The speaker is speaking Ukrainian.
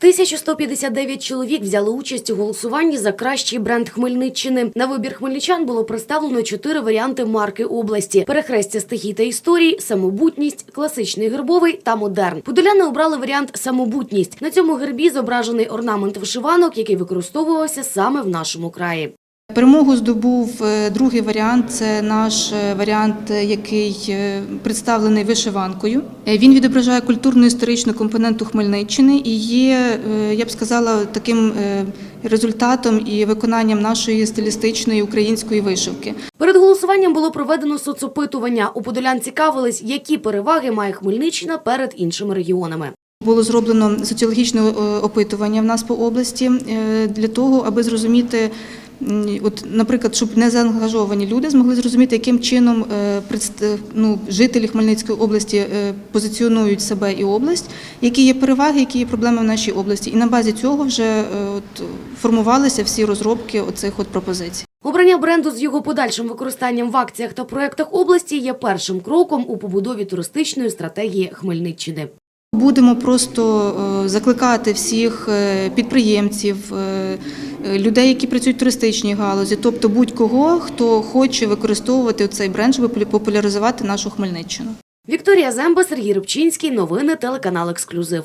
1159 чоловік взяли участь у голосуванні за кращий бренд Хмельниччини. На вибір хмельничан було представлено чотири варіанти марки області: перехрестя стихій та історій, самобутність, класичний гербовий та модерн. Подоляни обрали варіант самобутність. На цьому гербі зображений орнамент вишиванок, який використовувався саме в нашому краї. Перемогу здобув е, другий варіант. Це наш е, варіант, е, який представлений вишиванкою. Він відображає культурно-історичну компоненту Хмельниччини і є, я б сказала, таким результатом і виконанням нашої стилістичної української вишивки. Перед голосуванням було проведено соцопитування. У подолян цікавились, які переваги має Хмельниччина перед іншими регіонами. Було зроблено соціологічне опитування в нас по області для того, аби зрозуміти, от, наприклад, щоб незаангажовані люди змогли зрозуміти, яким чином е, ну, жителі Хмельницької області е, позиціонують себе і область, які є переваги, які є проблеми в нашій області. І на базі цього вже е, от, формувалися всі розробки оцих от пропозицій. Обрання бренду з його подальшим використанням в акціях та проектах області є першим кроком у побудові туристичної стратегії Хмельниччини. Будемо просто е, закликати всіх е, підприємців, е, людей, які працюють в туристичній галузі, тобто будь-кого, хто хоче використовувати цей бренд, щоб популяризувати нашу Хмельниччину. Вікторія Земба, Сергій Рубчинський, Новини телеканал Ексклюзив.